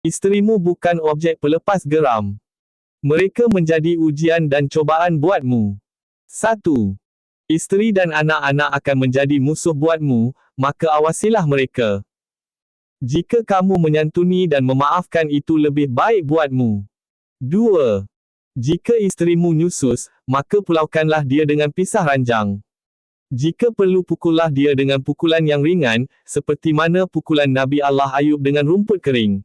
Isterimu bukan objek pelepas geram. Mereka menjadi ujian dan cobaan buatmu. 1. Isteri dan anak-anak akan menjadi musuh buatmu, maka awasilah mereka. Jika kamu menyantuni dan memaafkan itu lebih baik buatmu. 2. Jika isterimu nyusus, maka pulaukanlah dia dengan pisah ranjang. Jika perlu pukullah dia dengan pukulan yang ringan, seperti mana pukulan Nabi Allah Ayub dengan rumput kering.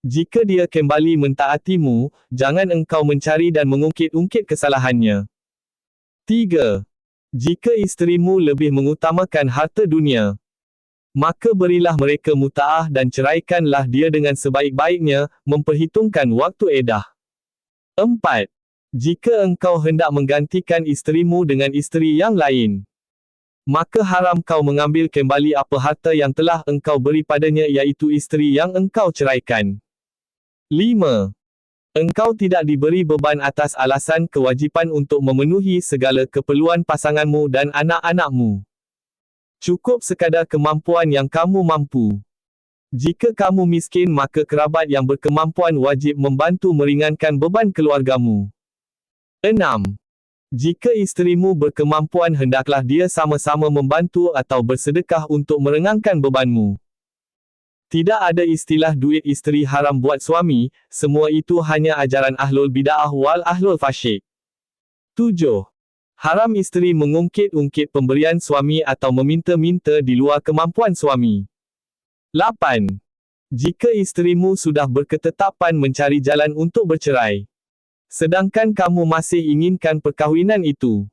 Jika dia kembali mentaatimu, jangan engkau mencari dan mengungkit-ungkit kesalahannya. 3. Jika isterimu lebih mengutamakan harta dunia, maka berilah mereka mutaah dan ceraikanlah dia dengan sebaik-baiknya, memperhitungkan waktu edah. 4. Jika engkau hendak menggantikan isterimu dengan isteri yang lain, maka haram kau mengambil kembali apa harta yang telah engkau beri padanya iaitu isteri yang engkau ceraikan. 5. Engkau tidak diberi beban atas alasan kewajipan untuk memenuhi segala keperluan pasanganmu dan anak-anakmu. Cukup sekadar kemampuan yang kamu mampu. Jika kamu miskin maka kerabat yang berkemampuan wajib membantu meringankan beban keluargamu. 6. Jika isterimu berkemampuan hendaklah dia sama-sama membantu atau bersedekah untuk merengangkan bebanmu. Tidak ada istilah duit isteri haram buat suami, semua itu hanya ajaran ahlul bid'ah wal ahlul fasyik. 7. Haram isteri mengungkit-ungkit pemberian suami atau meminta-minta di luar kemampuan suami. 8. Jika isterimu sudah berketetapan mencari jalan untuk bercerai, Sedangkan kamu masih inginkan perkahwinan itu.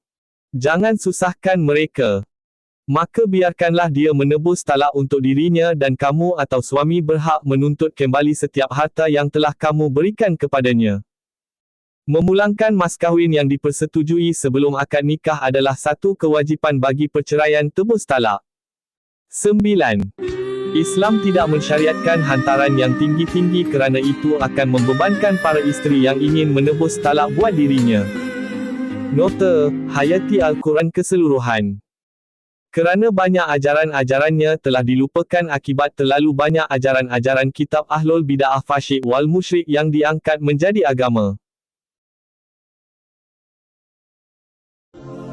Jangan susahkan mereka. Maka biarkanlah dia menebus talak untuk dirinya dan kamu atau suami berhak menuntut kembali setiap harta yang telah kamu berikan kepadanya. Memulangkan mas kahwin yang dipersetujui sebelum akad nikah adalah satu kewajipan bagi perceraian tebus talak. 9. Islam tidak mensyariatkan hantaran yang tinggi-tinggi kerana itu akan membebankan para isteri yang ingin menebus talak buat dirinya. Nota, Hayati Al-Quran Keseluruhan Kerana banyak ajaran-ajarannya telah dilupakan akibat terlalu banyak ajaran-ajaran kitab Ahlul Bida'ah Fasyik wal Musyrik yang diangkat menjadi agama.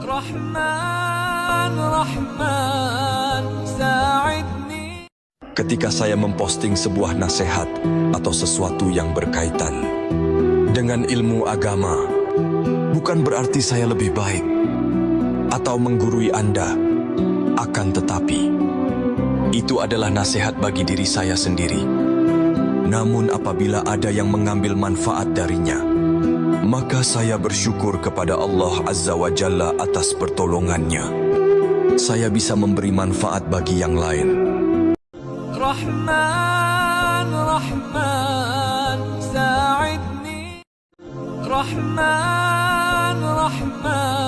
Rahman, Rahman, sa'idni ketika saya memposting sebuah nasihat atau sesuatu yang berkaitan dengan ilmu agama, bukan berarti saya lebih baik atau menggurui Anda. Akan tetapi, itu adalah nasihat bagi diri saya sendiri. Namun apabila ada yang mengambil manfaat darinya, maka saya bersyukur kepada Allah Azza wa Jalla atas pertolongannya. Saya bisa memberi manfaat bagi yang lain. Rahman, Rahman, sa'idni Rahman, Rahman